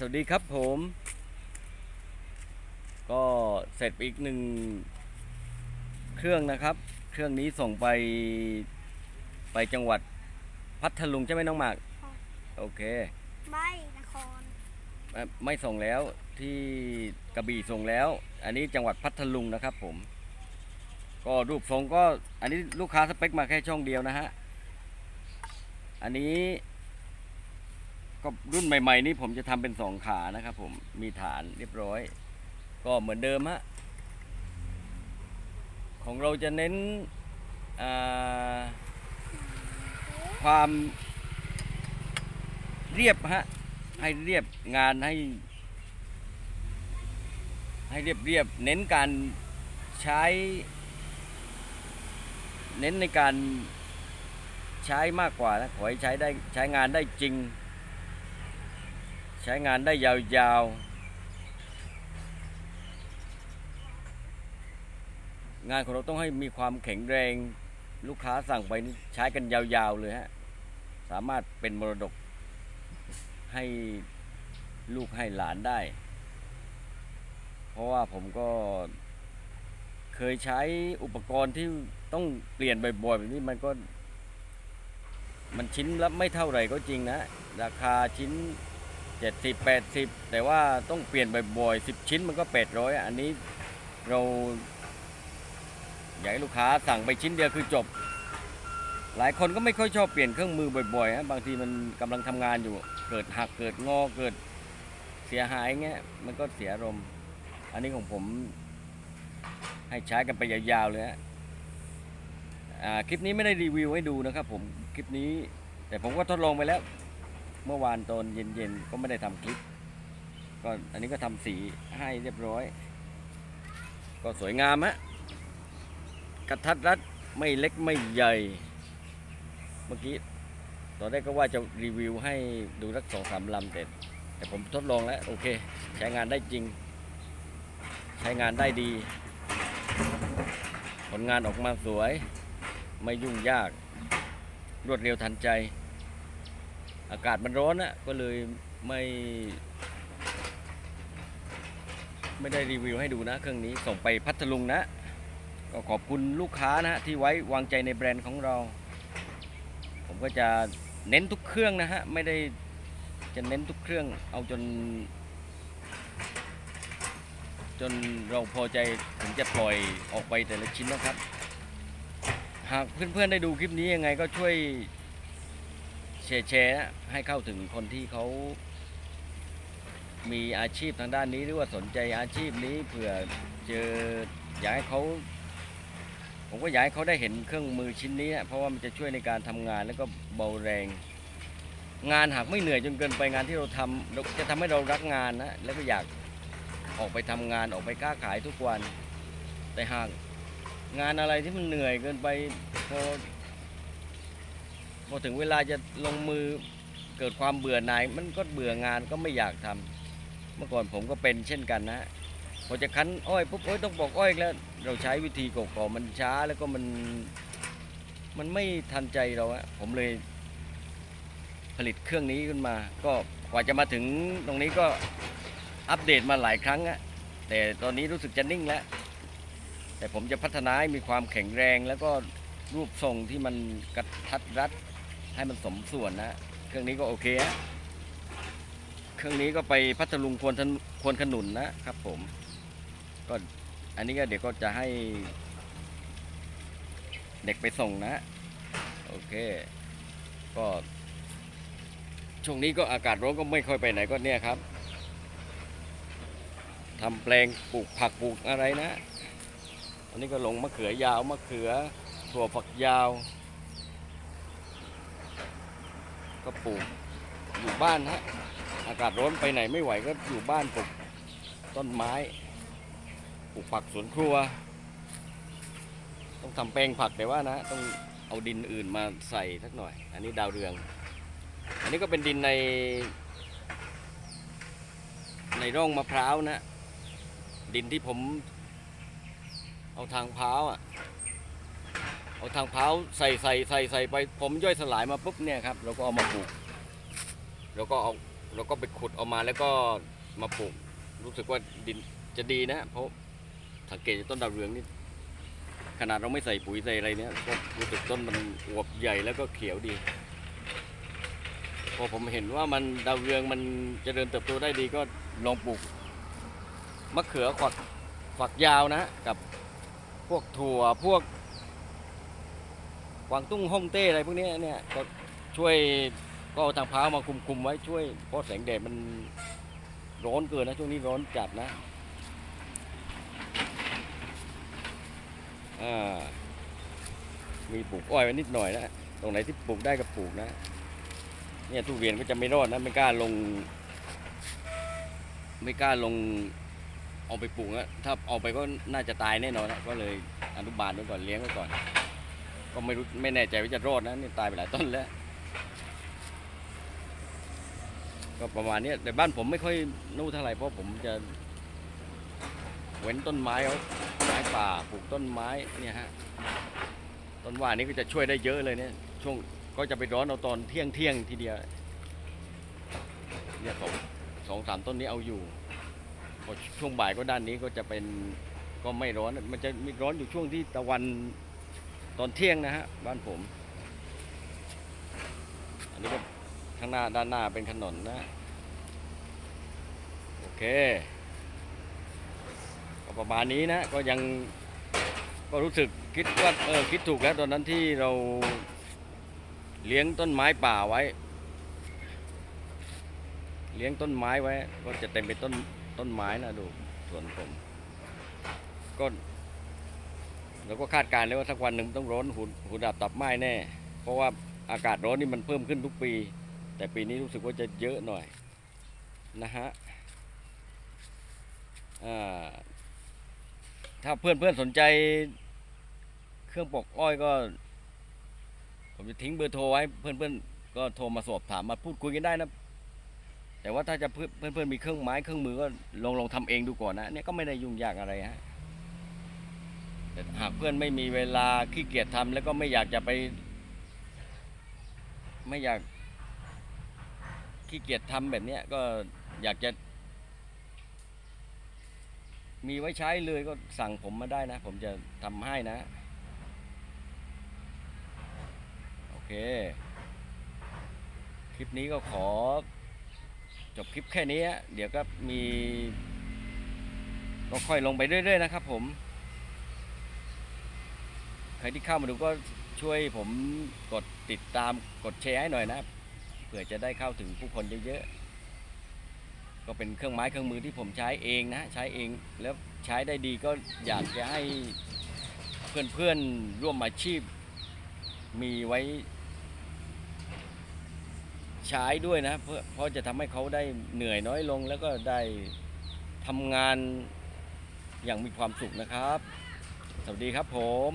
สวัสดีครับผม ก็เสร็จไปอีกหนึ่งเครื่องนะครับ เครื่องนี้ส่งไปไปจังหวัดพัทลุงใช่ไหมน้องหมากค่ะโอเคใบนครเอ่อไม่ส่งแล้วที่กระบี่ส่งแล้ว อันนี้จังหวัดพัทลุงนะครับผม ก็รูปทรงก็อันนี้ลูกค้าสเปคมาแค่ช่องเดียวนะฮะ อันนี้ ก็รุ่นใหม่ ๆ นี้ผมจะทำเป็นสองขานะครับ ผมมีฐานเรียบร้อย ก็เหมือนเดิมฮะของเราจะเน้นความเรียบฮะให้เรียบงานให้ ให้เรียบเรียบเน้นการใช้ เน้นในการใช้มากกว่านะขอให้ใช้ได้ใช้งานได้จริง ใช้งานได้ยาวๆ งานของเราต้องให้มีความแข็งแรงลูกค้าสั่งไปนี่ใช้กันยาวๆเลยฮะ สามารถเป็นมรดกให้ลูกให้หลานได้ เพราะว่าผมก็เคยใช้อุปกรณ์ที่ต้องเปลี่ยนบ่อยๆแบบนี้มันก็ มันชิ้นละไม่เท่าไหร่ก็จริงนะ ราคาชิ้น 70 80แต่ว่าต้องเปลี่ยนบ่อยๆ10ชิ้นมันก็800อันนี้เราอยากให้ลูกค้าสั่งไปชิ้นเดียวคือจบ หลายคนก็ไม่ค่อยชอบเปลี่ยนเครื่องมือบ่อยๆฮะบางทีมันกำลังทำงานอยู่ เกิดหักเกิดงอเกิดเสียหายเงี้ยมันก็เสียอารมณ์อันนี้ของผมให้ใช้กันไปยาวๆเลยฮะคลิปนี้ไม่ได้รีวิวให้ดูนะครับผมคลิปนี้ แต่ผมก็ทดลองไปแล้ว เมื่อวานตอนเย็นๆก็ไม่ได้ทำคลิปก็อันนี้ก็ทำสีให้เรียบร้อย ก็สวยงามฮะกระทัดรัดไม่เล็กไม่ใหญ่ เมื่อกี้ตอนแรกก็ว่าจะรีวิวให้ดูสักสองสามลำแต่แต่ผมทดลองแล้วโอเค ใช้งานได้จริง ใช้งานได้ดี ผลงานออกมาสวย ไม่ยุ่งยาก รวดเร็วทันใจ อากาศมันร้อนนะก็เลยไม่ไม่ได้รีวิวให้ดูนะเครื่องนี้ส่งไปพัทลุงนะ ก็ขอบคุณลูกค้านะฮะที่ไว้วางใจในแบรนด์ของเรา ผมก็จะเน้นทุกเครื่องนะฮะไม่ได้จะเน้นทุกเครื่องเอาจน จนเราพอใจถึงจะปล่อยออกไปแต่ละชิ้นนะครับ หากเพื่อนๆได้ดูคลิปนี้ยังไงก็ช่วย แชร์แชร์นะให้เข้าถึงคนที่เขามีอาชีพทางด้านนี้หรือว่าสนใจอาชีพนี้เผื่อเจออยากให้เขาผมก็อยากให้เขาได้เห็นเครื่องมือชิ้นนี้นะเพราะว่ามันจะช่วยในการทำงานแล้วก็เบาแรง งานหากไม่เหนื่อยจนเกินไปงานที่เราทำาจะทำให้เรารักงานนะแล้วก็อยากออกไปทำงานออกไปค้าขายทุกวัน แต่หากงานอะไรที่มันเหนื่อยเกินไปพอ พอถึงเวลาจะลงมือเกิดความเบื่อหน่าย มันก็เบื่องานก็ไม่อยากทำเมื่อก่อนผมก็เป็นเช่นกันนะพอจะคั้นอ้อยปุ๊บโอ้ยต้องบอกอ้อยแล้ว เราใช้วิธีกก่อๆมันช้าแล้วก็มันมันไม่ทันใจเราอะผมเลยผลิตเครื่องนี้ขึ้นมา ก็กว่าจะมาถึงตรงนี้ก็อัปเดตมาหลายครั้งอะแต่ตอนนี้รู้สึกจะนิ่งแล้ว แต่ผมจะพัฒนาให้มีความแข็งแรงแล้วก็รูปทรงที่มันกระทัดรัด ให้มันสมส่วนนะ เครื่องนี้ก็โอเคฮะเครื่องนี้ก็ไปพัทลุงควรทนควรขนุนนะครับผมก็อันนี้ก็เดี๋ยวก็จะให้ เด็กไปส่งนะ โอเค ก็ ช่วงนี้ก็อากาศร้อนก็ไม่ค่อยไปไหนก็เนี่ยครับทำแปลงปลูกผักปลูกอะไรนะ อันนี้ก็ลงมะเขือยาวมะเขือถั่วฝักยาว ก็ปลูกอยู่บ้านฮะอากาศร้อนไปไหนไม่ไหวก็อยู่บ้านปลูกต้นไม้ปลูกผักสวนครัว ต้องทำแปลงผักแต่ว่านะ ต้องเอาดินอื่นมาใส่สักหน่อย อันนี้ดาวเรือง อันนี้ก็เป็นดินใน ในร่องมะพร้าวนะ ดินที่ผมเอาทางเท้าอะ เอาทางเท้าใส่ใส่ใส่ใส่ไปผมย่อยสลายมาปุ๊บเนี่ยครับเราก็เอามาปลูกเราก็เอาเราก็ไปขุดออกมาแล้วก็มาปลูก รู้สึกว่าดินจะดีนะ เพราะสังเกตต้นดาวเรืองนี่ขนาดเราไม่ใส่ปุ๋ยใส่อะไรเนี่ยก็รู้สึกต้นมันอวบใหญ่แล้วก็เขียวดี พอผมเห็นว่ามันดาวเรืองมันจเจริญเติบโตได้ดีก็ลองปลูกมะเขือฝักฝักยาวนะ กับพวกถั่วพวก กวางตุ้งฮ่องเต้อะไรพวกนี้เนี่ยก็ช่วยก็เอาทางพร้าวมาคุมคุมๆไว้ช่วยเพราะแสงแดดมันร้อนเกินนะช่วงนี้ร้อนจัดนะอ่ามีปลูกอ้อยไว้นิดหน่อยนะตรงไหนที่ปลูกได้ก็ปลูกนะเนี่ยทุเรียนก็จะไม่รอดนะไม่กล้าลง ไม่กล้าลงเอาไปปลูกนะถ้าเอาไปก็น่าจะตายแน่นอนนะก็เลยอนุบาลไว้ก่อนเลี้ยงไว้ก่อน ก็ไม่รู้ไม่แน่ใจว่าจะรอดนะนี่ตายไปหลายต้นแล้ว ก็ประมาณนี้แต่บ้านผมไม่ค่อยนู่นเท่าไหร่เพราะผมจะ เว้นต้นไม้เอาไม้ป่าปลูกต้นไม้เนี่ยฮะต้นว่านี้ก็จะช่วยได้เยอะเลยเนี่ย ช่วงก็จะไปร้อนเอาตอนเที่ยงเที่ยงทีเดียวเนี่ยสองสองสามต้นนี้เอาอยู่พอช่วงบ่ายก็ด้านนี้ก็จะเป็นก็ไม่ร้อน มันจะมีร้อนอยู่ช่วงที่ตะวัน ตอนเที่ยงนะฮะบ้านผม อันนี้ก็ข้างหน้าด้านหน้าเป็นถนนนะ โอเค ก็ประมาณนี้นะก็ยังก็รู้สึกคิดว่าเออคิดถูกแล้วตอนนั้นที่เราเลี้ยงต้นไม้ป่าไว้ เลี้ยงต้นไม้ไว้ ก็จะเต็มไปต้นต้นไม้นะดูสวนผมก็ เราก็คาดการณ์เลยว่าสักวันหนึ่งต้องร้อนหูหูดับตับไหม้แน่ เพราะว่าอากาศร้อนนี่มันเพิ่มขึ้นทุกปี แต่ปีนี้รู้สึกว่าจะเยอะหน่อยนะฮะถ้าเพื่อนเพื่อนสนใจเครื่องปอกอ้อยก็ ผมจะทิ้งเบอร์โทรไว้เพื่อนๆก็โทรมาสอบถามมาพูดคุยกันได้นะแต่ว่าถ้าจะเพื่อนเพื่อนมีเครื่องไม้เครื่องมือก็ลองลองทำเองดูก่อนนะเนี่ยก็ไม่ได้ยุ่งยากอะไรฮะ แต่หากเพื่อนไม่มีเวลาขี้เกียจทำแล้วก็ไม่อยากจะไป ไม่อยากขี้เกียจทำแบบเนี้ยก็อยากจะ มีไว้ใช้เลยก็สั่งผมมาได้นะ ผมจะทำให้นะ โอเค คลิปนี้ก็ขอ จบคลิปแค่นี้ เดี๋ยวก็มีก็ค่อยลงไปเรื่อยๆนะครับผม ใครที่เข้ามาดูก็ช่วยผมกดติดตามกดแชร์ให้หน่อยนะเพื่อจะได้เข้าถึงผู้คนเยอะๆก็เป็นเครื่องไม้เครื่องมือที่ผมใช้เองนะใช้เองแล้วใช้ได้ดีก็อยากจะให้เพื่อนๆร่วมอาชีพมีไว้ใช้ด้วยนะเพื่อเพราะจะทำให้เขาได้เหนื่อยน้อยลง แล้วก็ได้ทำงานอย่างมีความสุขนะครับ สวัสดีครับผม